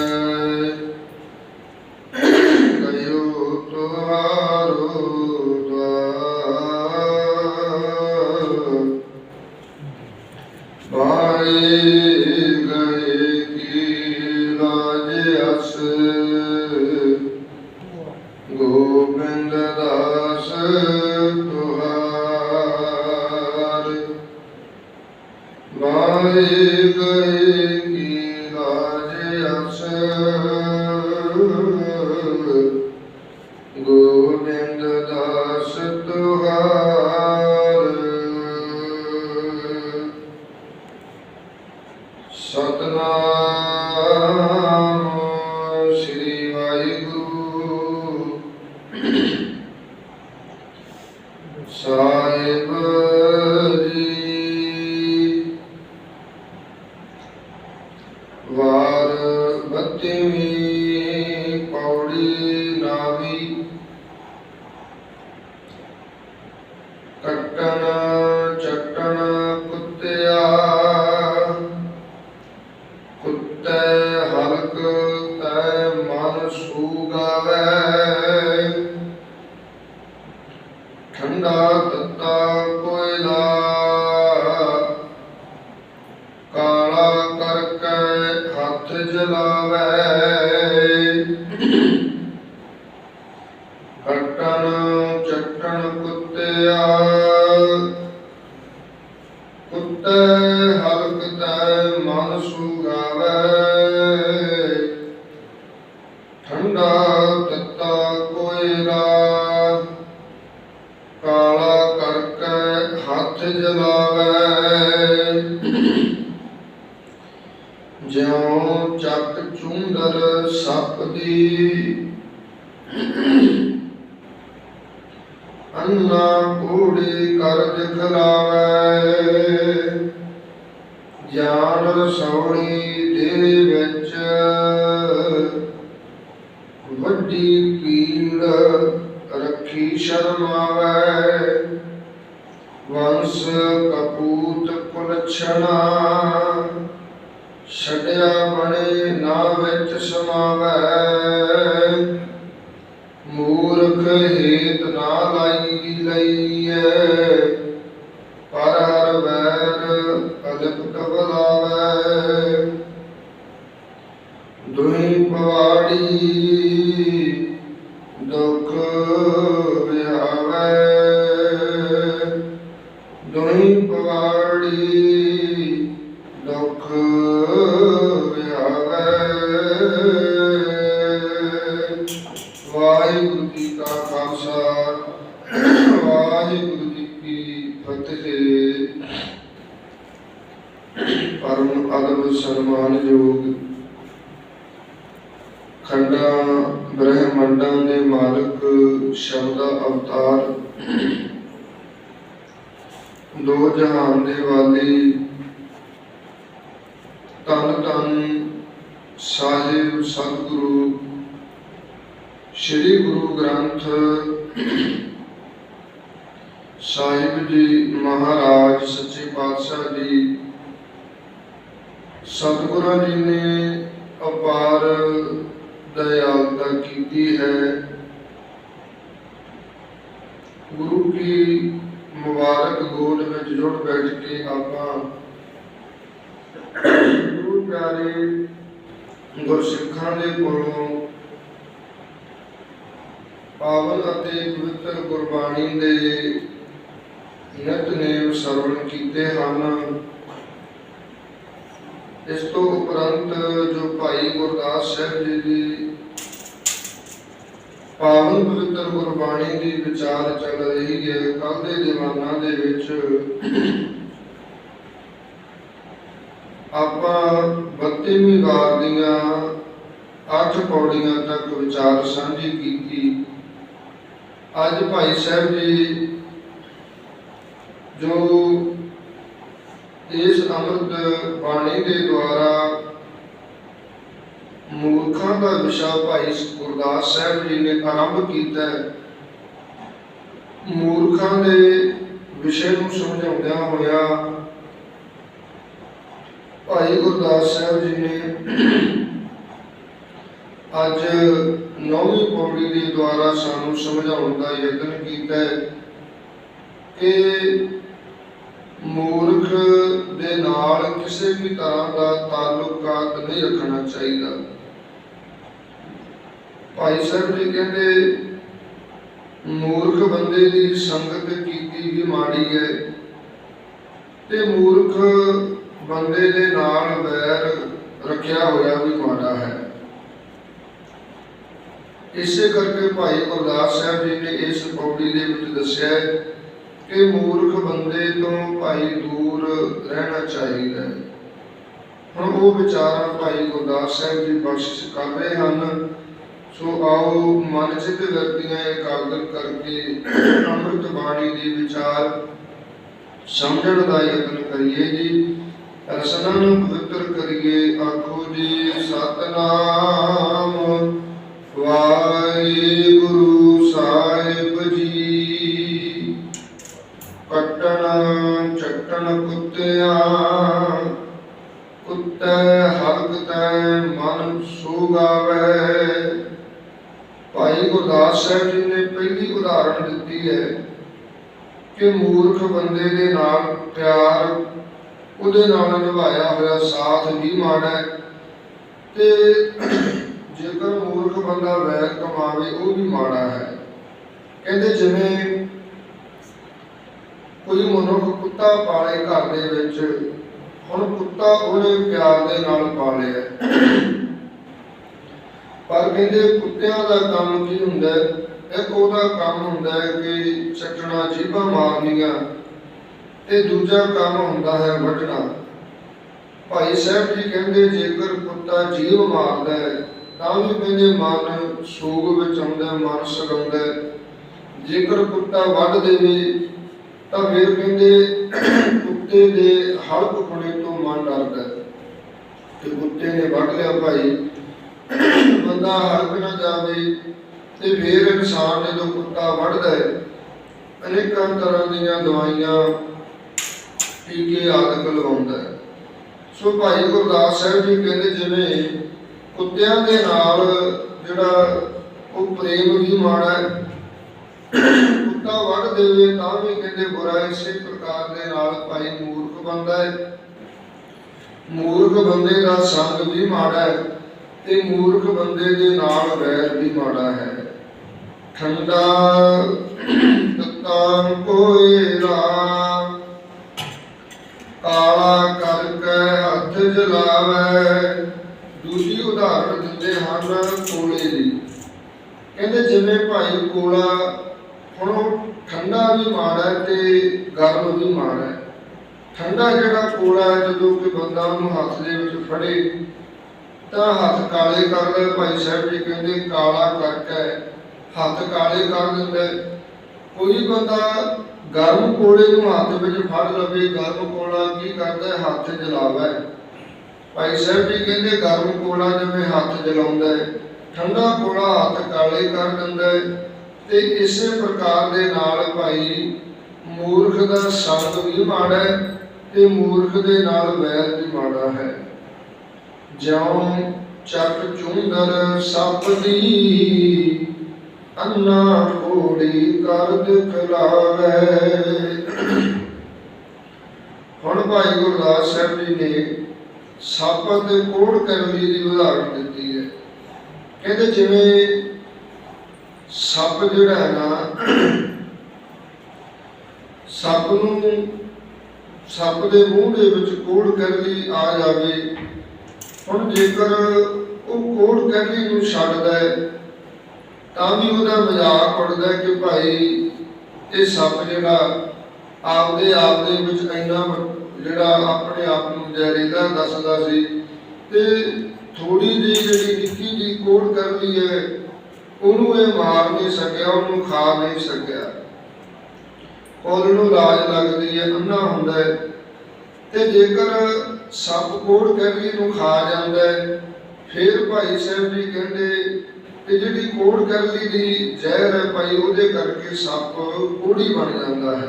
Uh... Satnam. ਠੰਡਾ ਕੋਇਲਾ ਕਾਲਾ ਕਰਕੇ ਹੱਥ ਜਲਾਵੇ। ਕੱਟਣ ਚੱਟਣ ਕੁੱਤਿਆ। ਕੁੱਤੇ ਅੰਨਾ ਕੂੜੀ ਕਰਜ ਖਲਾਵੇ ਜਾਨ ਰਸੌਣੀ ਦੇ ਵਿੱਚ ਵੱਡੀ ਪੀੜ ਰੱਖੀ ਸ਼ਰਮਾਵੇ। ਵੰਸ ਕਪੂਤ ਕੁਲਛਣਾ ਛੜਿਆ ਬਣੇ ਨਾ ਵਿੱਚ ਸਮਾਵੇ। ਮੂਰਖ ਹੇਤ ਨਾ ਲਾਈ ਲਈਏ। ਪਰ ਹਰ ਵੈਰ ਅਦਪ ਕਬਲਾਵੇ ਦੁਹੀ ਪਵਾੜੀ ਸਾਹਿਬ ਸਤਿਗੁਰੂ, ਸ੍ਰੀ ਗੁਰੂ ਗ੍ਰੰਥ ਸਾਹਿਬ ਜੀ ਮਹਾਰਾਜ, ਸੱਚੇ ਪਾਤਸ਼ਾਹ ਜੀ, ਸਤਿਗੁਰਾਂ ਜੀ ਨੇ ਅਪਾਰ ਦਇਆਲਤਾ ਕੀਤੀ ਹੈ। ਗੁਰੂ ਕੀ ਮੁਬਾਰਕ ਗੋਦ ਵਿੱਚ ਜੁੜ ਬੈਠ ਕੇ ਆਪਾਂ ਗੁਰੂ ਪਿਆਰੇ ਗੁਰਸਿੱਖਾਂ ਦੇ ਕੋਲੋਂ ਪਾਵਨ ਅਤੇ ਪਵਿੱਤਰ ਗੁਰਬਾਣੀ ਦੇ ਨਿਤਨੇਮ ਸਰਵਣ ਕੀਤੇ ਹਨ। ਇਸ ਤੋਂ ਉਪਰੰਤ ਜੋ ਭਾਈ ਗੁਰਦਾਸ ਸਾਹਿਬ ਜੀ ਦੀ ਪਾਵਨ ਪਵਿੱਤਰ ਗੁਰਬਾਣੀ ਦੀ ਵਿਚਾਰ ਚੱਲ ਰਹੀ ਹੈ ਕੱਲ ਦੇ ਜਮਾਨਾ ਦੇ ਵਿੱਚ ਆਪਾਂ 32ਵੀਂ ਵਾਰ ਦੀਆਂ ਅੱਠ ਪੌੜੀਆਂ ਤੱਕ ਵਿਚਾਰ ਸਾਂਝੀ ਕੀਤੀ। ਅੱਜ ਭਾਈ ਸਾਹਿਬ ਜੀ ਜੋ ਇਸ ਅੰਮ੍ਰਿਤ ਬਾਣੀ ਦੇ ਦੁਆਰਾ ਮੂਰਖਾਂ ਦਾ ਵਿਸ਼ਾ ਭਾਈ ਗੁਰਦਾਸ ਸਾਹਿਬ ਜੀ ਨੇ ਆਰੰਭ ਕੀਤਾ ਮੂਰਖਾਂ ਦੇ ਵਿਸ਼ੇ ਨੂੰ ਸਮਝਾਉਂਦਿਆਂ ਹੋਇਆ ਭਾਈ ਗੁਰਦਾਸ ਸਾਹਿਬ ਜੀ ਨੇ ਅੱਜ ਨੌਵੀਂ ਪੌੜੀ ਦੇ ਦੁਆਰਾ ਸਾਨੂੰ ਸਮਝਾਉਣ ਦਾ ਯਤਨ ਕੀਤਾ ਹੈ ਕਿ ਮੂਰਖ ਦੇ ਨਾਲ ਕਿਸੇ ਵੀ ਤਰ੍ਹਾਂ ਦਾ ਤਾਲੁਕਾਤ ਨਹੀਂ ਰੱਖਣਾ ਚਾਹੀਦਾ। ਭਾਈ ਸਾਹਿਬ ਜੀ ਕਹਿੰਦੇ, ਮੂਰਖ ਬੰਦੇ ਦੀ ਸੰਗਤ ਕੀਤੀ ਵੀ ਮਾੜੀ ਹੈ ਤੇ ਮੂਰਖ ਬੰਦੇ ਦੇ ਨਾਲ ਵੈਰ ਰੱਖਿਆ ਹੋਇਆ ਵੀ ਮਾੜਾ ਹੈ। ਇਸੇ ਕਰਕੇ ਭਾਈ ਗੁਰਦਾਸ ਸਾਹਿਬ ਜੀ ਨੇ ਇਸ ਪੌੜੀ ਦੇ ਵਿੱਚ ਦੱਸਿਆ ਕਿ ਮੂਰਖ ਬੰਦੇ ਤੋਂ ਭਾਈ ਦੂਰ ਰਹਿਣਾ ਚਾਹੀਦਾ ਹੈ। ਹੁਣ ਉਹ ਵਿਚਾਰਾਂ ਭਾਈ ਗੁਰਦਾਸ ਸਾਹਿਬ ਜੀ ਬਖਸ਼ਿਸ਼ ਕਰ ਰਹੇ ਹਨ, ਸੋ ਆਓ ਮਨ ਚਿਤ ਵਰਤੀਆਂ ਇਕਾਗਰ ਕਰਕੇ ਅੰਮ੍ਰਿਤ ਬਾਣੀ ਦੇ ਵਿਚਾਰ ਸਮਝਣ ਦਾ ਯਤਨ ਕਰੀਏ ਜੀ। ਰਸਨਾ ਨੂੰ ਪਵਿੱਤਰ ਕਰੀਏ, ਆਖੋ ਜੀ, ਸਤਨਾਮ। ਵਾਹਿਗੁਰੂ ਸਾਹਿਬ ਜੀ। ਕੱਟਣ ਚੱਟਣ ਕੁੱਤਿਆਂ, ਕੁੱਤੇ ਹਰਕ ਮਨ ਸੁਗਾਵੇ। ਭਾਈ ਗੁਰਦਾਸ ਸਾਹਿਬ ਜੀ ਨੇ ਪਹਿਲੀ ਉਦਾਹਰਣ ਦਿੱਤੀ ਹੈ ਕਿ ਮੂਰਖ ਬੰਦੇ ਦੇ ਨਾਲ ਪਿਆਰ ਉਹਦੇ ਨਾਲ ਨਿਭਾਇਆ ਹੋਇਆ ਸਾਥ ਵੀ ਮਾੜਾ ਤੇ ਜੇਕਰ ਮੂਰਖ ਬੰਦਾ ਵੈਰ ਕਮਾਵੇ, ਉਹ ਵੀ ਮਾੜਾ ਹੈ। ਕਹਿੰਦੇ ਜਿਵੇਂ ਕੋਈ ਮਨੁੱਖ ਕੁੱਤਾ ਪਾਲੇ ਘਰ ਦੇ ਵਿੱਚ, ਹੁਣ ਕੁੱਤਾ ਉਹਨੇ ਪਿਆਰ ਦੇ ਨਾਲ ਪਾਲਿਆ ਪਰ ਕਹਿੰਦੇ ਕੁੱਤਿਆਂ ਦਾ ਕੰਮ ਕੀ ਹੁੰਦਾ ਇੱਕ ਉਹਦਾ ਕੰਮ ਹੁੰਦਾ ਹੈ ਕਿ ਚੱਟਣਾ ਜੀਭਾਂ ਮਾਰਨੀਆਂ। ਤੇ ਦੂਜਾ ਕੰਮ ਹੁੰਦਾ ਹੈ ਵੱਢਣਾ ਭਾਈ ਸਾਹਿਬ ਜੀ ਕਹਿੰਦੇ ਜੇਕਰ ਕੁੱਤਾ ਜੀਵ ਮਾਰਦਾ ਹੈ ਤਾਂ ਵੀ ਕਹਿੰਦੇ ਮਨ ਸੋਗ ਵਿੱਚ ਆਉਂਦਾ ਹੈ, ਮਨ ਸੜਾਉਂਦਾ ਜੇਕਰ ਕੁੱਤਾ ਵੱਢ ਦੇਵੇ ਤਾਂ ਫਿਰ ਕਹਿੰਦੇ ਕੁੱਤੇ ਦੇ ਹਲਕ ਪੁਣੇ ਤੋਂ ਮਨ ਡਰਦਾ ਹੈ। ਕੁੱਤੇ ਨੇ ਵੱਢ ਲਿਆ ਭਾਈ। ਬੰਦਾ ਹਲਕ ਨਾ ਜਾਵੇ ਤੇ ਫਿਰ ਇਨਸਾਨ ਜਦੋਂ ਕੁੱਤਾ ਵੱਢਦਾ ਹੈ ਅਨੇਕਾਂ ਤਰ੍ਹਾਂ ਦੀਆਂ ਦਵਾਈਆਂ ਟੀਕੇ ਆਦਿਕ ਲਗਾਉਂਦਾ ਹੈ। ਸੋ ਭਾਈ ਗੁਰਦਾਸ ਸਾਹਿਬ ਜੀ ਕਹਿੰਦੇ ਜਿਵੇਂ ਕੁੱਤਿਆਂ ਦੇ ਨਾਲ ਜਿਹੜਾ ਉਹ ਪ੍ਰੇਮ ਵੀ ਮਾੜਾ ਹੈ, ਕੁੱਤਾ ਵੱਢ ਦੇਵੇ ਤਾਂ ਵੀ ਕਹਿੰਦੇ ਬੁਰਾ ਇਸੇ ਪ੍ਰਕਾਰ ਦੇ ਨਾਲ ਭਾਈ ਮੂਰਖ ਬੰਦਾ ਹੈ। ਮੂਰਖ ਬੰਦੇ ਦਾ ਸੰਗ ਵੀ ਮਾੜਾ ਹੈ ਤੇ ਮੂਰਖ ਬੰਦੇ ਦੇ ਨਾਲ ਵੈਰ ਵੀ ਮਾੜਾ ਹੈ। ਠੰਡਾ ਤਤਾਂ ਕੋਇਰਾ ਕਾਲਾ ਕਰਕੇ ਹੱਥ ਜਲਾਵੇ। ਦੂਜੀ ਉਦਾਹਰਣ ਦਿੰਦੇ ਹਨ ਕੋਲੇ ਦੀ। ਕਹਿੰਦੇ ਜਿਵੇਂ ਭਾਈ ਕੋਲਾ, ਹੁਣ ਠੰਡਾ ਵੀ ਮਾੜਾ ਤੇ ਗਰਮ ਵੀ ਮਾੜਾ ਠੰਡਾ ਜਿਹੜਾ ਕੋਲਾ ਹੈ, ਜਦੋਂ ਕੋਈ ਬੰਦਾ ਉਹਨੂੰ ਹੱਥ ਦੇ ਵਿੱਚ ਫੜੇ, ਤਾਂ ਹੱਥ ਕਾਲੇ ਕਰ ਲੈ। ਭਾਈ ਸਾਹਿਬ ਜੀ ਕਹਿੰਦੇ ਕਾਲਾ ਕਰਕੇ ਹੱਥ ਕਾਲੇ ਕਰ ਦਿੰਦਾ ਕੋਈ ਬੰਦਾ ਗਰਮ ਕੋਲੇ ਨੂੰ ਹੱਥ ਵਿੱਚ ਫੜ ਲਵੇ, ਗਰਮ ਕੋਲਾ ਕੀ ਕਰਦਾ ਹੱਥ ਜਲਾਵੇ। ਭਾਈ ਸਾਹਿਬ ਜੀ ਕਹਿੰਦੇ ਗਰਮ ਕੋਲਾ ਜਿਵੇਂ ਹੱਥ ਜਲਾਉਂਦਾ ਹੈ, ਠੰਡਾ ਕੋਲਾ ਹੱਥ ਕਾਲੇ ਕਰ ਦਿੰਦਾ ਹੈ। ਤੇ ਇਸੇ ਪ੍ਰਕਾਰ ਦੇ ਨਾਲ ਭਾਈ ਮੂਰਖ ਦਾ ਸੰਗ ਵੀ ਮਾੜਾ ਹੈ ਤੇ ਮੂਰਖ ਦੇ ਨਾਲ ਵੈਰ ਵੀ ਮਾੜਾ ਹੈ। ਜਿਉਂ ਚੱਕ ਚੁੰਦਰ ਸੱਪ ਦੀ ਅੰਨਾ ਕੋੜੀ ਕਰ ਦਿਖਲਾਵੇ ਹੁਣ ਭਾਈ ਗੁਰਦਾਸ ਸਾਹਿਬ ਜੀ ਨੇ ਸੱਪ ਤੇ ਕੋੜ ਕਰਨੀ ਦੀ ਉਦਾਹਰਣ ਦਿੱਤੀ ਹੈ। ਕਹਿੰਦੇ ਜਿਵੇਂ ਸੱਪ ਜਿਹੜਾ ਹੈ ਨਾ, ਸੱਪ ਨੂੰ, ਸੱਪ ਦੇ ਮੂੰਹ ਦੇ ਵਿੱਚ ਕੋੜ ਕਰਲੀ ਆ ਜਾਵੇ, ਹੁਣ ਜੇਕਰ ਉਹ ਕੋੜ ਕਰਲੀ ਨੂੰ ਛੱਡਦਾ ਹੈ ਤਾਂ ਵੀ ਉਹਦਾ ਮਜ਼ਾਕ ਉਡਦਾ ਕਿ ਭਾਈ ਇਹ ਸੱਪ ਜਿਹੜਾ ਆਪਦੇ ਆਪ ਦੇ ਵਿੱਚ ਇੰਨਾ ਜਿਹੜਾ ਆਪਣੇ ਆਪ ਨੂੰ ਜ਼ਹਿਰੀਲਾ ਦੱਸਦਾ ਸੀ ਤੇ ਥੋੜੀ ਜਿਹੀ ਜਿਹੜੀ ਨਿੱਕੀ ਜੀ ਕੋੜ ਕਰਲੀ ਹੈ, ਉਹਨੂੰ ਇਹ ਮਾਰ ਨਹੀਂ ਸਕਿਆ, ਉਹਨੂੰ ਖਾ ਨਹੀਂ ਸਕਿਆ। ਕੋਲ ਨੂੰ ਲਾਜ ਲੱਗਦੀ ਹੈ ਅੰਨਾ ਹੁੰਦਾ ਹੈ। ਤੇ ਜੇਕਰ ਸੱਪ ਕੋੜ ਕਰਲੀ ਨੂੰ ਖਾ ਜਾਂਦਾ ਹੈ, ਫਿਰ ਭਾਈ ਸਾਹਿਬ ਜੀ ਕਹਿੰਦੇ ਕਿ ਜਿਹੜੀ ਕੋੜ ਕਰਲੀ ਦੀ ਜ਼ਹਿਰ ਹੈ ਭਾਈ, ਉਹਦੇ ਕਰਕੇ ਸੱਪ ਕੋੜੀ ਬਣ ਜਾਂਦਾ ਹੈ।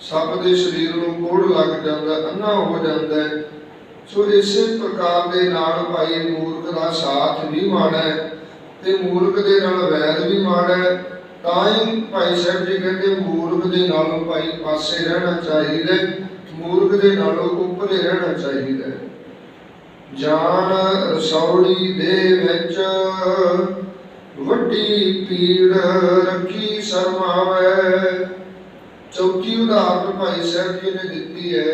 ਸੱਪ ਦੇ ਸਰੀਰ ਨੂੰ ਕੋੜ ਲੱਗ ਜਾਂਦਾ ਅੰਨਾ ਹੋ ਜਾਂਦਾ ਹੈ। ਸੋ ਇਸੇ ਪ੍ਰਕਾਰ ਦੇ ਨਾਲ ਭਾਈ, ਮੂਰਖ ਦਾ ਸਾਥ ਵੀ ਮਾੜਾ ਹੈ ਤੇ ਮੂਰਖ ਦੇ ਨਾਲ ਵੈਰ ਵੀ ਮਾੜਾ ਹੈ ਤਾਂ ਹੀ ਭਾਈ ਸਾਹਿਬ ਜੀ ਕਹਿੰਦੇ, ਮੂਰਖ ਦੇ ਨਾਲੋਂ ਭਾਈ ਪਾਸੇ ਰਹਿਣਾ ਚਾਹੀਦਾ ਮੂਰਖ ਦੇ ਨਾਲੋਂ ਉੱਪਰੇ ਰਹਿਣਾ ਚਾਹੀਦਾ ਹੈ। ਜਾਨ ਰਸੌੜੀ ਦੇ ਵਿੱਚ ਵੱਡੀ ਪੀੜ ਰੱਖੀ ਸਰਮਾਵੇ। ਚੌਥੀ ਉਦਾਹਰਨ ਭਾਈ ਸਾਹਿਬ ਜੀ ਨੇ ਦਿੱਤੀ ਹੈ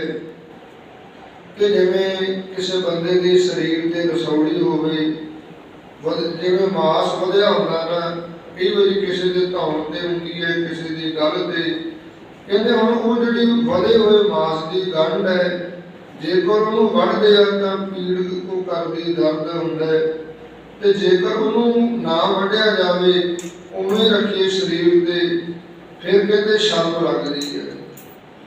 ਕਿ ਜਿਵੇਂ ਕਿਸੇ ਬੰਦੇ ਦੇ ਸਰੀਰ ਤੇ ਰਸੌਲੀ ਹੋਵੇ ਜਿਵੇਂ ਮਾਸ ਵਧਿਆ ਹੁੰਦਾ ਨਾ, ਕਈ ਵਾਰੀ ਕਿਸੇ ਦੇ ਧੌਣ ਤੇ ਹੁੰਦੀ ਹੈ, ਕਿਸੇ ਦੀ ਗੱਲ ਤੇ। ਕਹਿੰਦੇ ਹੁਣ ਉਹ ਜਿਹੜੀ ਵਧੇ ਹੋਏ ਮਾਸ ਦੀ ਗੰਢ ਹੈ, ਜੇਕਰ ਉਹਨੂੰ ਵੱਢਦੇ ਆ ਤਾਂ ਪੀੜ ਕੋ ਕਰਦੀ ਦਰਦ ਹੁੰਦਾ ਹੈ। ਤੇ ਜੇਕਰ ਉਹਨੂੰ ਨਾ ਵੱਢਿਆ ਜਾਵੇ, ਉਵੇਂ ਰੱਖੀਏ ਸਰੀਰ ਤੇ, ਫਿਰ ਕਹਿੰਦੇ ਸ਼ਰਮ ਲੱਗਦੀ ਹੈ।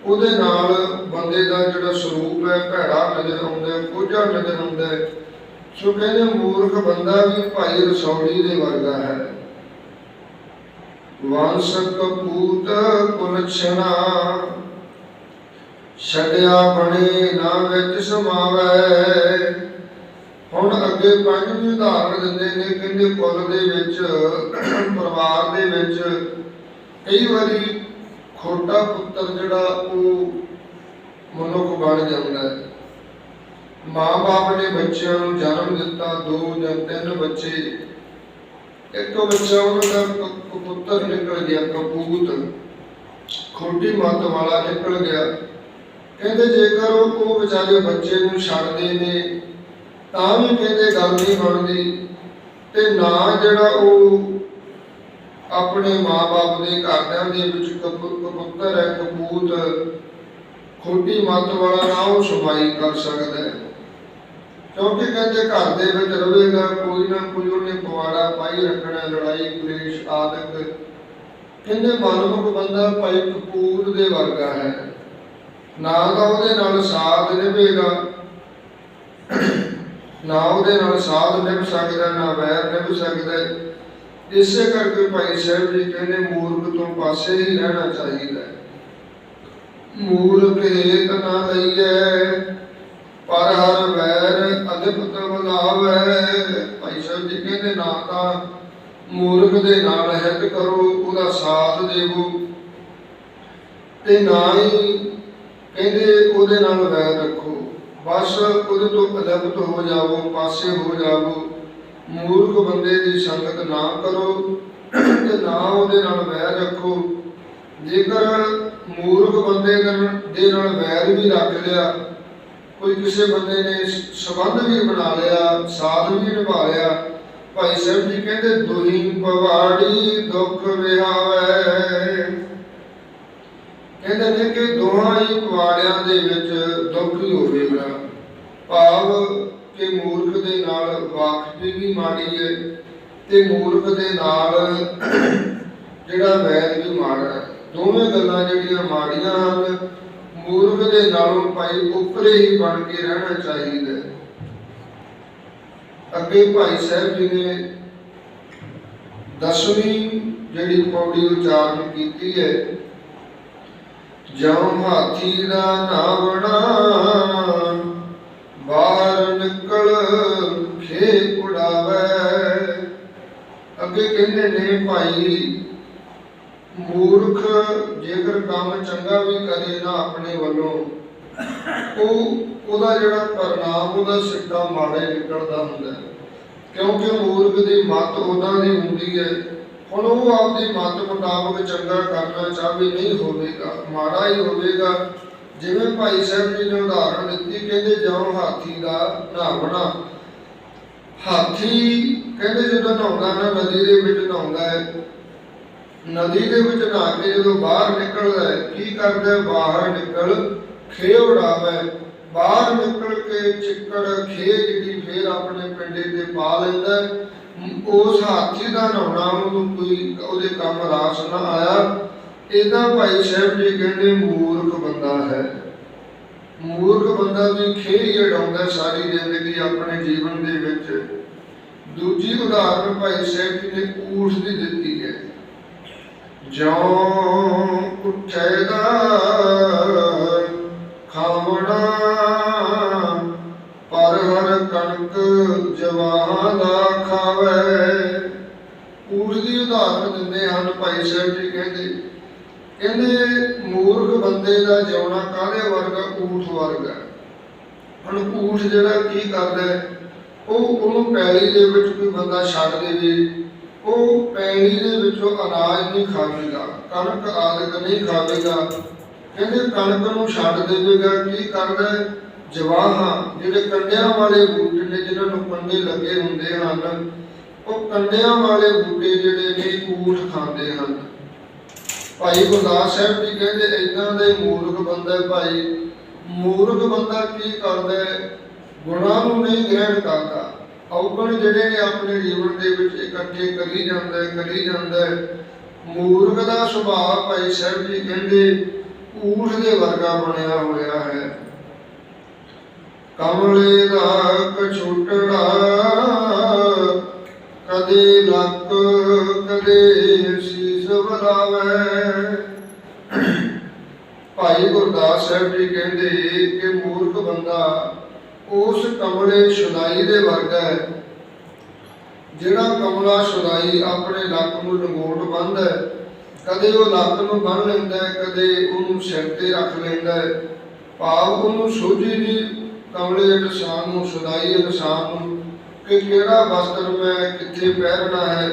ਉਹਦੇ ਨਾਲ ਬੰਦੇ ਦਾ ਜਿਹੜਾ ਸਰੂਪ ਹੈ, ਭੈੜਾ ਨਜ਼ਰ ਆਉਂਦਾ ਕੋਝਾ ਨਜ਼ਰ ਆਉਂਦਾ ਸੋ ਕਹਿੰਦੇ ਮੂਰਖ ਬੰਦਾ ਵੀ ਭਾਈ ਰਸੌਲੀ ਦੇ ਵਰਗਾ ਹੈ। ਵਾਂਸ ਕਪੂਤ ਕੁਲਛਣਾ ਛੜਿਆ ਬਣੇ ਨਾ ਵਿੱਚ ਸਮਾਵੇ। ਹੁਣ ਅੱਗੇ ਪੰਜਵੀਂ ਉਦਾਹਰਨ ਦਿੰਦੇ ਨੇ, ਕਹਿੰਦੇ ਕੁਲ ਦੇ ਵਿੱਚ, ਪਰਿਵਾਰ ਦੇ ਵਿੱਚ ਕਈ ਵਾਰੀ ਖੋਟਾ ਪੁੱਤਰ ਜਿਹੜਾ ਉਹ ਮਨੁੱਖ ਬਣ ਜਾਂਦਾ ਹੈ। ਮਾਂ-ਬਾਪ ਨੇ ਬੱਚਿਆਂ ਨੂੰ ਜਨਮ ਦਿੱਤਾ, ਦੋ ਜਾਂ ਤਿੰਨ ਬੱਚੇ। ਇੱਕ ਬੱਚਾ ਉਹਨਾਂ ਦਾ ਪੁੱਤਰ ਨਿਕਲ ਗਿਆ, ਕਪੂਤ। ਖੋਟੀ ਮੱਤ ਵਾਲਾ ਨਿਕਲ ਗਿਆ। ਕਹਿੰਦੇ ਜੇਕਰ ਉਹ ਵਿਚਾਰੇ ਬੱਚੇ ਨੂੰ ਛੱਡਦੇ ਨੇ ਤਾਂ ਵੀ ਕਹਿੰਦੇ ਗੱਲ ਨਹੀਂ ਬਣਦੀ। ਤੇ ਨਾ ਜਿਹੜਾ ਉਹ ਆਪਣੇ ਮਾਪੇ ਦੇ ਘਰਦਿਆਂ ਦੇ ਵਿੱਚ ਕਬੂਤਰ ਹੈ ਕਬੂਤ ਖੋਟੀ ਮੱਤ ਵਾਲਾ ਨਾ ਉਹ ਸਮਾਈ ਕਰ ਸਕਦਾ ਹੈ। ਕਿਉਂਕਿ ਕਹਿੰਦੇ ਘਰ ਦੇ ਵਿੱਚ ਰਹੇਗਾ, ਕੋਈ ਨਾ ਕੋਈ ਉਹਨੇ ਪਵਾੜਾ ਪਾਈ ਰੱਖਣਾ, ਲੜਾਈ, ਕਲੇਸ਼ ਆਦਿਕ ਕਹਿੰਦੇ ਮਨਮੁਖ ਬੰਦਾ ਭਾਈ ਕਪੂਰ ਦੇ ਵਰਗਾ ਹੈ। ਨਾ ਤਾਂ ਉਹਦੇ ਨਾਲ ਸਾਥ ਨਿਭੇਗਾ ਨਾ ਉਹਦੇ ਨਾਲ ਸਾਥ ਨਿਭ ਸਕਦਾ, ਨਾ ਵੈਰ ਨਿਭ ਸਕਦਾ। ਇਸੇ ਕਰਕੇ ਭਾਈ ਸਾਹਿਬ ਜੀ ਕਹਿੰਦੇ, ਮੂਰਖ ਤੋਂ ਪਾਸੇ ਹੀ ਰਹਿਣਾ ਚਾਹੀਦਾ ਮੂਰਖ ਹੇਤ ਨਾ ਲਈਏ ਪਰ ਹਰ ਵੈਰ ਅਧਿਪਤ ਬੁਲਾਵੇ ਭਾਈ ਸਾਹਿਬ ਜੀ ਕਹਿੰਦੇ, ਨਾ ਤਾਂ ਮੂਰਖ ਦੇ ਨਾਲ ਹਿੱਤ ਕਰੋ, ਉਹਦਾ ਸਾਥ ਦੇਵੋ। ਤੇ ਨਾ ਹੀ ਕਹਿੰਦੇ, ਉਹਦੇ ਨਾਲ ਵੈਰ ਰੱਖੋ। ਬਸ ਉਹਦੇ ਤੋਂ ਅਲੱਗਤ ਹੋ ਜਾਵੋ, ਪਾਸੇ ਹੋ ਜਾਵੋ। ਮੂਰਖ ਬੰਦੇ ਦੀ ਸੰਗਤ ਨਾ ਕਰੋ ਤੇ ਨਾ ਉਹਦੇ ਨਾਲ ਵੈਰ ਰੱਖੋ। ਜੇਕਰ ਮੂਰਖ ਬੰਦੇ ਦੇ ਨਾਲ- ਦੇ ਵੈਰ ਵੀ ਰੱਖ ਲਿਆ, ਕੋਈ ਕਿਸੇ ਬੰਦੇ ਨੇ ਸ- ਸੰਬੰਧ ਵੀ ਬਣਾ ਲਿਆ, ਸਾਥ ਵੀ ਨਿਭਾ ਲਿਆ, ਭਾਈ ਸਾਹਿਬ ਜੀ ਕਹਿੰਦੇ, ਦੁਹੀ ਪਵਾੜੀ ਦੁੱਖ ਵਿਹਾਵੇ। ਕਹਿੰਦੇ ਨੇ ਕਿ ਦੋਹਾਂ ਹੀ ਪਵਾੜਿਆਂ ਦੇ ਵਿੱਚ ਦੁੱਖ ਹੀ ਹੋਵੇਗਾ ਭਾਵ ਕਿ ਮੂਰਖ ਦੇ ਨਾਲ ਵਾਕਫੀ ਵੀ ਮਾੜੀ ਹੈ ਤੇ ਮੂਰਖ ਦੇ ਨਾਲ ਜਿਹੜਾ ਵੈਰ ਵੀ ਮਾੜਾ ਹੈ ਦੋਵੇਂ ਗੱਲਾਂ ਜਿਹੜੀਆਂ ਮਾੜੀਆਂ ਹਨ, ਮੂਰਖ ਦੇ ਨਾਲੋਂ ਭਾਈ ਉੱਪਰੇ ਹੀ ਬਣ ਕੇ ਰਹਿਣਾ ਚਾਹੀਦਾ ਅੱਗੇ ਭਾਈ ਸਾਹਿਬ ਜੀ ਨੇ ਦਸਵੀਂ ਜਿਹੜੀ ਪੌੜੀ ਉਚਾਰਨ ਕੀਤੀ ਹੈ ਜਉ ਹਾਥੀ ਦਾ ਨਾਵਣਾ, ਬਾਹਰ ਨਿਕਲ ਖੇ ਉਡਾਵੇ ਅੱਗੇ ਕਹਿੰਦੇ ਨੇ ਭਾਈ, ਮੂਰਖ ਜੇਕਰ ਕੰਮ ਚੰਗਾ ਵੀ ਕਰੇ ਨਾ ਆਪਣੇ ਵੱਲੋਂ, ਉਹ ਉਹਦਾ ਜਿਹੜਾ ਪਰਿਣਾਮ ਉਹਦਾ ਸਿੱਟਾ ਮਾੜੇ ਨਿਕਲਦਾ ਹੁੰਦਾ ਕਿਉਂਕਿ ਮੂਰਖ ਦੀ ਮੱਤ ਉਹਨਾਂ ਦੀ ਹੁੰਦੀ ਹੈ। ਹੁਣ ਉਹ ਆਪਦੀ ਮੱਤ ਮੁਤਾਬਕ ਚੰਗਾ ਕਰਨਾ ਚਾਹਵੇ, ਨਹੀਂ ਹੋਵੇਗਾ, ਮਾੜਾ ਹੀ ਹੋਵੇਗਾ। ਜਿਵੇਂ ਭਾਈ ਸਾਹਿਬ ਜੀ ਨੇ ਉਦਾਹਰਣ ਦਿੱਤੀ, ਕਹਿੰਦੇ ਜਿਉਂ ਹਾਥੀ ਦਾ ਨਹਾਵਣਾ ਹਾਥੀ ਕਹਿੰਦੇ ਜਦੋਂ ਨਹਾਉਂਦਾ ਨਾ, ਨਦੀ ਦੇ ਵਿੱਚ ਨਹਾਉਂਦਾ ਹੈ। ਨਦੀ ਦੇ ਵਿੱਚ ਨਹਾ ਕੇ ਜਦੋਂ ਬਾਹਰ ਨਿਕਲਦਾ ਹੈ, ਕੀ ਕਰਦਾ ਬਾਹਰ ਨਿਕਲ ਖੇ ਉਡਾਵੇ ਬਾਹਰ ਨਿਕਲ ਕੇ ਚਿੱਕੜ ਖੇ ਜਿਹੜੀ ਫੇਰ ਆਪਣੇ ਪਿੰਡੇ ਤੇ ਪਾ ਲੈਂਦਾ ਹੈ। ਉਸ ਹਾਥੀ ਦਾ ਨਹਾਉਣਾ, ਉਹਨੂੰ ਕੋਈ ਉਹਦੇ ਕੰਮ ਰਾਸ ਨਾ ਆਇਆ। ਇਹਦਾ ਭਾਈ ਸਾਹਿਬ ਜੀ ਕਹਿੰਦੇ, ਮੂਰਖ ਬੰਦਾ ਹੈ। ਮੂਰਖ ਬੰਦਾ ਵੀ ਖੇ ਹੀ ਸਾਰੀ ਜ਼ਿੰਦਗੀ ਆਪਣੇ ਜੀਵਨ ਦੇ ਵਿੱਚ। ਦੂਜੀ ਉਦਾਹਰਨ ਭਾਈ ਸਾਹਿਬ ਜੀ ਨੇ ਊਠ ਦੀ ਦਿੱਤੀ ਹੈ। ਜਿਉ ਉੱਠੇ ਦਾ ਖਾਵਣਾ ਹਰ ਕਣਕ ਜਵਾਨ ਖਾਵੇ। ਊਠ ਦੀ ਉਦਾਹਰਨ ਦਿੰਦੇ ਹਨ ਭਾਈ ਸਾਹਿਬ ਜੀ ਕਹਿੰਦੇ ਕਹਿੰਦੇ ਮੂਰਖ ਬੰਦੇ ਦਾ ਜਿਉਣਾ ਕਾਹਦੇ ਵਰਗਾ, ਊਠ ਵਰਗਾ ਹੁਣ ਊਠ ਜਿਹੜਾ ਕੀ ਕਰਦਾ ਉਹ ਉਹਨੂੰ ਪੈਲੀ ਦੇ ਵਿੱਚ ਕੋਈ ਬੰਦਾ ਛੱਡ ਦੇਵੇ। ਉਹ ਪੈਣੀ ਦੇ ਵਿੱਚੋਂ ਅਨਾਜ ਨਹੀਂ ਖਾਵੇਗਾ, ਕਣਕ ਆਦਿਕ ਨਹੀਂ ਖਾਵੇਗਾ। ਕਹਿੰਦੇ ਕਣਕ ਨੂੰ ਛੱਡ ਦੇਵੇਗਾ, ਕੀ ਕਰਦਾ ਜਵਾਹਾਂ, ਜਿਹੜੇ ਕੰਡਿਆਂ ਵਾਲੇ ਬੂਟੇ ਨੇ ਜਿਨ੍ਹਾਂ ਨੂੰ ਕੰਡੇ ਲੱਗੇ ਹੁੰਦੇ ਹਨ, ਉਹ ਕੰਡਿਆਂ ਵਾਲੇ ਬੂਟੇ ਜਿਹੜੇ ਨੇ ਊਠ ਖਾਂਦੇ ਹਨ। ਭਾਈ ਗੁਰਦਾਸ ਸਾਹਿਬ ਜੀ ਕਹਿੰਦੇ ਇਦਾਂ ਦੇ ਮੂਰਖ ਬੰਦਾ ਭਾਈ। ਮੂਰਖ ਬੰਦਾ ਕੀ ਕਰਦਾ ਹੈ? ਗੁਣਾਂ ਨੂੰ ਨਹੀਂ ਗ੍ਰਹਿਣ ਕਰਦਾ। ਔਗਣ ਜਿਹੜੇ ਨੇ ਆਪਣੇ ਜੀਵਨ ਦੇ ਵਿੱਚ ਇਕੱਠੇ ਕਰੀ ਜਾਂਦਾ ਹੈ, ਕਰੀ ਜਾਂਦਾ ਹੈ। ਮੂਰਖ ਦਾ ਸੁਭਾਅ ਭਾਈ ਸਾਹਿਬ ਜੀ ਕਹਿੰਦੇ, ਊਠ ਦੇ ਵਰਗਾ ਬਣਿਆ ਹੋਇਆ ਹੈ। ਕਮਲੇ ਦਾ ਕਛੁਟੜਾ ਕਦੇ ਲੱਕ ਕਦੇ ਸੀਸ ਵਰਾਵੇ ਭਾਈ ਗੁਰਦਾਸ ਸਾਹਿਬ ਜੀ ਕਹਿੰਦੇ ਕਿ ਮੂਰਖ ਬੰਦਾ ਉਸ ਕਮਲੇ ਸ਼ੁਦਾਈ ਦੇ ਵਰਗਾ ਹੈ, ਜਿਹੜਾ ਕਮਲਾ ਸ਼ੁਦਾਈ ਆਪਣੇ ਲੱਕ ਨੂੰ ਲੰਗੋਟ ਬੰਨ੍ਹਦਾ ਹੈ। ਕਦੇ ਉਹ ਲੱਕ ਨੂੰ ਬੰਨ ਲੈਂਦਾ ਹੈ, ਕਦੇ ਉਹਨੂੰ ਸਿਰ ਤੇ ਰੱਖ ਲੈਂਦਾ ਹੈ। ਭਾਵ ਉਹਨੂੰ ਸੋਝੀ ਨਹੀਂ ਕਮਲੇ ਇਨਸਾਨ ਨੂੰ, ਸ਼ੁਦਾਈ ਇਨਸਾਨ ਨੂੰ, ਕਿ ਕਿਹੜਾ ਵਸਤਰ ਮੈਂ ਕਿੱਥੇ ਪਹਿਨਣਾ ਹੈ?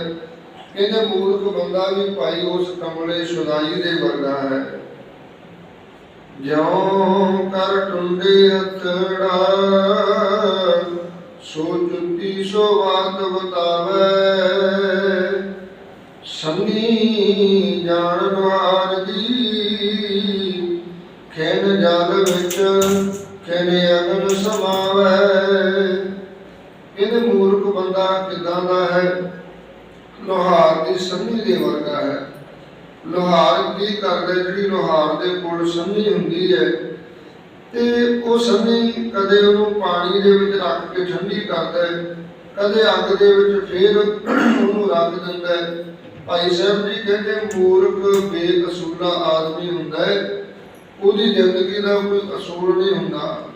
ਕਹਿੰਦੇ ਮੂਰਖ ਬੰਦਾ ਵੀ ਭਾਈ ਉਸ ਕਮਲੇ ਸ਼ੁਦਾਈ ਦੇ ਵਰਗਾ ਹੈ। ਜਿਉ ਕਰ ਟੁੰਡੇ ਹਥੜਾ ਸੋ ਜੁਤੀ ਸੋ ਬਾਤ ਬਤਾਵੇ ਸੰਗੀ ਜਾਣ ਵਾਰ ਦੀ, ਖੇਨ ਜਲ ਵਿੱਚ ਖੇਨ ਅਗਨ ਸਮਾਵੇ। ਇਹਦੇ ਮੂਰਖ ਬੰਦਾ ਕਿਦਾਂ ਦਾ ਹੈ? ਲੋਹਾਰ ਦੀ ਸੰਨੀ ਦੇ ਵਰਗਾ ਹੈ। ਲੋਹਾਰ ਕੀ ਕਰਦਾ ਜਿਹੜੀ ਲੋਹਾਰ ਦੇ ਕੋਲ ਸੰਨੀ ਹੁੰਦੀ ਹੈ। ਤੇ ਉਹ ਸੰਨੀ ਕਦੇ ਉਹਨੂੰ ਪਾਣੀ ਦੇ ਵਿੱਚ ਰੱਖ ਕੇ ਠੰਡੀ ਕਰਦਾ ਹੈ। ਕਦੇ ਅੱਗ ਦੇ ਵਿੱਚ ਫੇਰ ਉਹਨੂੰ ਰੱਖ ਦਿੰਦਾ ਹੈ। ਭਾਈ ਸਾਹਿਬ ਜੀ ਕਹਿੰਦੇ ਮੂਰਖ ਬੇਕਸੂਲਾ ਆਦਮੀ ਹੁੰਦਾ ਹੈ। ਉਹਦੀ ਜ਼ਿੰਦਗੀ ਦਾ ਕੋਈ ਅਸੂਲ ਨਹੀਂ ਹੁੰਦਾ।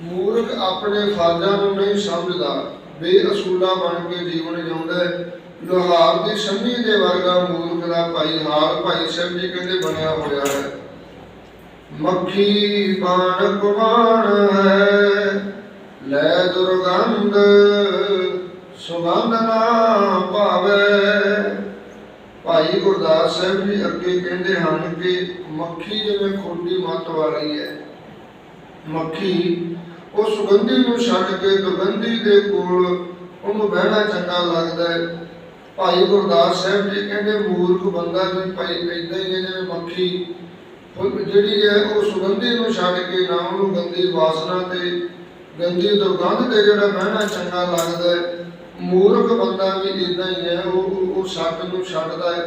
ਮੂਰਖ ਆਪਣੇ ਫਰਜ਼ਾਂ ਨੂੰ ਨਹੀਂ ਸਮਝਦਾ। ਬੇਅਸੂਲਾ ਬਣ ਕੇ ਜੀਵਨ ਜਿਉਂਦਾ ਹੈ। ਲੋਹਾਰ ਦੀ ਸੰਨੀ ਦੇ ਵਰਗਾ ਮੂਰਖ ਦਾ ਭਾਈ ਹਾਲ ਭਾਈ ਸਾਹਿਬ ਜੀ ਕਹਿੰਦੇ ਬਣਿਆ ਹੋਇਆ ਹੈ। ਮੱਖੀ ਬਾਣ ਕੁਬਾਣ ਹੈ। ਲੈ ਦੁਰਗੰਧ, ਸੁਗੰਧ ਨਾ ਪਾਵੇ ਭਾਈ ਗੁਰਦਾਸ ਸਾਹਿਬ ਜੀ ਅੱਗੇ ਕਹਿੰਦੇ ਹਨ ਕਿ ਮੱਖੀ ਜਿਵੇਂ ਖੋਡੀ ਮੱਤ ਵਾਲੀ ਹੈ। ਮੱਖੀ ਉਹ ਸੁਗੰਧੀ ਨੂੰ ਛੱਡ ਕੇ ਦੁਰਗੰਧੀ ਦੇ ਕੋਲ ਉਹਨੂੰ ਬਹਿਣਾ ਚੰਗਾ ਲੱਗਦਾ ਹੈ। ਭਾਈ ਗੁਰਦਾਸ ਸਾਹਿਬ ਜੀ ਕਹਿੰਦੇ, ਮੂਰਖ ਬੰਦਾ ਵੀ ਭਾਈ ਇਦਾਂ ਹੀ ਹੈ ਜਿਵੇਂ ਮੱਖੀ। ਜਿਹੜੀ ਹੈ ਉਹ ਸੁਗੰਧੀ ਨੂੰ ਛੱਡ ਕੇ ਨਾ ਉਹਨੂੰ ਗੰਦੀ ਵਾਸਨਾ ਤੇ ਗੰਦੀ ਦੁਰਗੰਧ ਤੇ ਜਿਹੜਾ ਬਹਿਣਾ ਚੰਗਾ ਲੱਗਦਾ ਹੈ। ਮੂਰਖ ਬੰਦਾ ਵੀ ਇਦਾਂ ਹੀ ਹੈ, ਉਹ, ਉਹ- ਉਹ ਸੱਤ ਨੂੰ ਛੱਡਦਾ ਹੈ।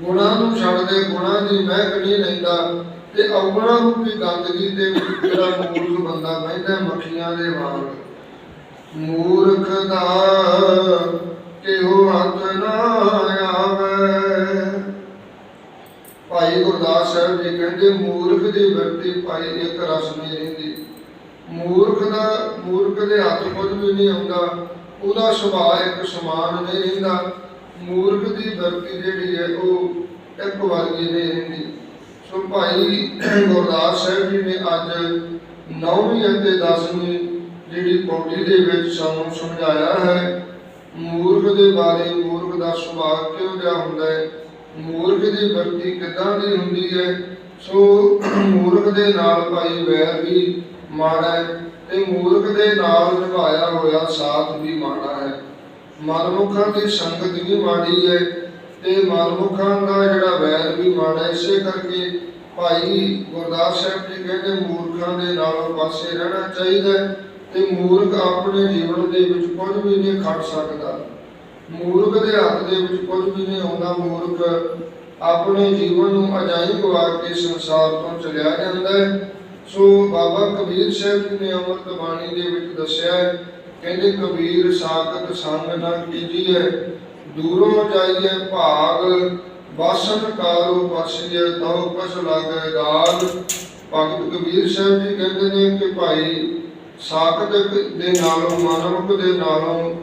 ਗੁਣਾਂ ਨੂੰ ਛੱਡਦੇ, ਗੁਣਾਂ ਦੀ ਮਹਿਕ ਨਹੀਂ ਲੈਂਦਾ। ਤੇ ਔਗਣਾ ਰੂਪੀ ਗੰਦਗੀ ਦੇ ਵਿੱਚ ਜਿਹੜਾ ਮੂਰਖ ਬੰਦਾ ਬਹਿੰਦਾ ਮੱਖੀਆਂ ਦੇ ਵਾਂਗ ਮੂਰਖ ਦਾ ਕਿਹੋ ਹੱਥ ਨਾ ਆਵੇ। ਭਾਈ ਗੁਰਦਾਸ ਸਾਹਿਬ ਜੀ ਕਹਿੰਦੇ, ਮੂਰਖ ਦੀ ਵਰਤੀ ਭਾਈ ਇੱਕ ਰਸ ਨਹੀਂ ਰਹਿੰਦੀ। ਮੂਰਖ ਦਾ, ਮੂਰਖ ਦੇ ਹੱਥ ਕੁਝ ਵੀ ਨਹੀਂ ਆਉਂਦਾ। ਉਹਦਾ ਸੁਭਾਅ ਇੱਕ ਸਮਾਨ ਨਹੀਂ ਰਹਿੰਦਾ। ਮੂਰਖ ਦੀ ਵਰਤੀ ਜਿਹੜੀ ਹੈ, ਉਹ ਇੱਕ ਵਰਗੀ ਨਹੀਂ ਰਹਿੰਦੀ। ਸੋ ਭਾਈ ਗੁਰਦਾਸ ਸਾਹਿਬ ਜੀ ਨੇ ਅੱਜ 9ਵੀਂ ਅਤੇ 10ਵੀਂ ਜਿਹੜੀ ਪੌੜੀ ਦੇ ਵਿੱਚ ਸਾਨੂੰ ਸਮਝਾਇਆ ਹੈ, ਮੂਰਖ ਦੇ ਬਾਰੇ, ਮੂਰਖ ਦਾ ਸੁਭਾਅ ਕਿਹੋ ਜਿਹਾ ਹੁੰਦਾ ਹੈ, ਮੂਰਖ ਦੀ ਵਰਤੀ ਕਿੱਦਾਂ ਦੀ ਹੁੰਦੀ ਹੈ, ਸੋ ਮੂਰਖ ਦੇ ਨਾਲ ਭਾਈ ਵੈਰ ਵੀ ਮਾੜਾ ਹੈ ਤੇ ਮੂਰਖ ਦੇ ਨਾਲ ਨਿਭਾਇਆ ਹੋਇਆ ਸਾਥ ਵੀ ਮਾੜਾ ਹੈ। ਮਨਮੁਖਾਂ ਦੀ ਸੰਗਤ ਵੀ ਮਾੜੀ ਹੈ ਤੇ ਮਨਮੁਖਾਂ ਦਾ ਜਿਹੜਾ ਵੈਰ ਵੀ ਮਾੜਾ ਹੈ। ਇਸੇ ਕਰਕੇ ਭਾਈ ਗੁਰਦਾਸ ਸਾਹਿਬ ਜੀ ਕਹਿੰਦੇ ਮੂਰਖਾਂ ਦੇ ਨਾਲੋਂ ਪਾਸੇ ਰਹਿਣਾ ਚਾਹੀਦਾ ਤੇ ਮੂਰਖ ਆਪਣੇ ਜੀਵਨ ਦੇ ਵਿੱਚ ਕੁਝ ਵੀ ਨਹੀਂ ਖੜ ਸਕਦਾ ਮੂਰਖ ਦੇ ਹੱਥ ਦੇ ਵਿੱਚ ਕੁਝ ਵੀ ਨਹੀਂ ਆਉਂਦਾ ਮੂਰਖ ਆਪਣੇ ਜੀਵਨ ਨੂੰ ਅਜਾਈ ਗਵਾ ਕੇ ਸੰਸਾਰ ਤੋਂ ਚਲਿਆ ਜਾਂਦਾ ਹੈ ਸੋ ਬਾਬਾ ਕਬੀਰ ਸਾਹਿਬ ਜੀ ਨੇ ਅੰਮ੍ਰਿਤ ਬਾਣੀ ਦੇ ਵਿੱਚ ਦੱਸਿਆ ਹੈ, ਕਹਿੰਦੇ ਕਬੀਰ ਸਾਖਤ ਸੰਗ ਨਾ ਕੀਜੀਐ ਦੂਰੋਂ ਜਾਈਏ ਭਾਗ ਵਾਸਨ ਕਾਰੋ ਪਛਿਏ ਤਉ ਕਛ ਲਾਗੇ ਦਾਗ ਭਗਤ ਕਬੀਰ ਸਾਹਿਬ ਜੀ ਕਹਿੰਦੇ ਨੇ ਕਿ ਭਾਈ, ਸਾਖਤ ਦੇ ਨਾਲੋਂ ਮਨਮੁਖ ਦੇ ਨਾਲੋਂ,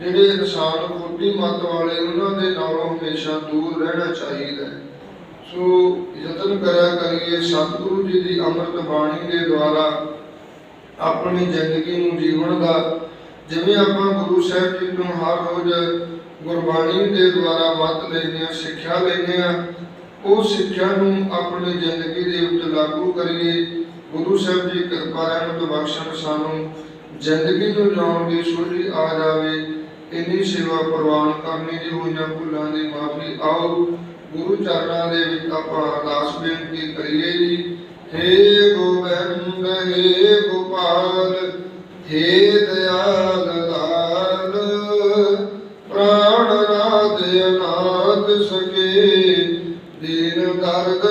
ਜਿਹੜੇ ਇਨਸਾਨ ਖੋਟੀ ਮੱਤ ਵਾਲੇ, ਉਹਨਾਂ ਦੇ ਨਾਲੋਂ ਹਮੇਸ਼ਾ ਦੂਰ ਰਹਿਣਾ ਚਾਹੀਦਾ ਸੋ ਯਤਨ ਕਰਿਆ ਕਰੀਏ, ਸਤਿਗੁਰੂ ਜੀ ਦੀ ਅੰਮ੍ਰਿਤ ਬਾਣੀ ਦੇ ਦੁਆਰਾ ਆਪਣੀ ਜ਼ਿੰਦਗੀ ਨੂੰ ਜੀਵਣ ਦਾ, ਜਿਵੇਂ ਆਪਾਂ ਗੁਰੂ ਸਾਹਿਬ ਜੀ ਨੂੰ ਹਰ ਰੋਜ਼ ਗੁਰਬਾਣੀ ਦੇ ਦੁਆਰਾ ਮਤ ਲੈਂਦੇ ਹਾਂ ਸਿੱਖਿਆ ਲੈਂਦੇ ਹਾਂ ਉਹ ਸਿੱਖਿਆ ਨੂੰ ਆਪਣੀ ਜ਼ਿੰਦਗੀ ਦੇ ਉੱਤੇ ਲਾਗੂ ਕਰੀਏ। ਗੁਰੂ ਸਾਹਿਬ ਦੀ ਕਿਰਪਾ ਰਹਿਮਤ ਬਖਸ਼ਣ ਸਾਨੂੰ ਜ਼ਿੰਦਗੀ ਨੂੰ ਜਿਉਣ ਦੀ ਸੁਝੀ ਆ ਜਾਵੇ। ਇੰਨੀ ਸੇਵਾ ਪ੍ਰਵਾਨ ਕਰਨੀ ਦੀ ਹੋਈਆਂ ਭੁੱਲਾਂ ਦੀ ਮਾਫੀ ਆਓ। ਗੁਰੂ ਚਰਨਾਂ ਦੇ ਵਿੱਚ ਆਪਾਂ ਅਰਦਾਸ ਬੇਨਤੀ ਕਰੀਏ ਜੀ। ਹੇ ਗੋਬਿੰਦ, ਹੇ ਗੋਪਾਲ, ਹੇ ਦਿਆਲ ਸਕੇ ਦੀਨ ਦਰਦ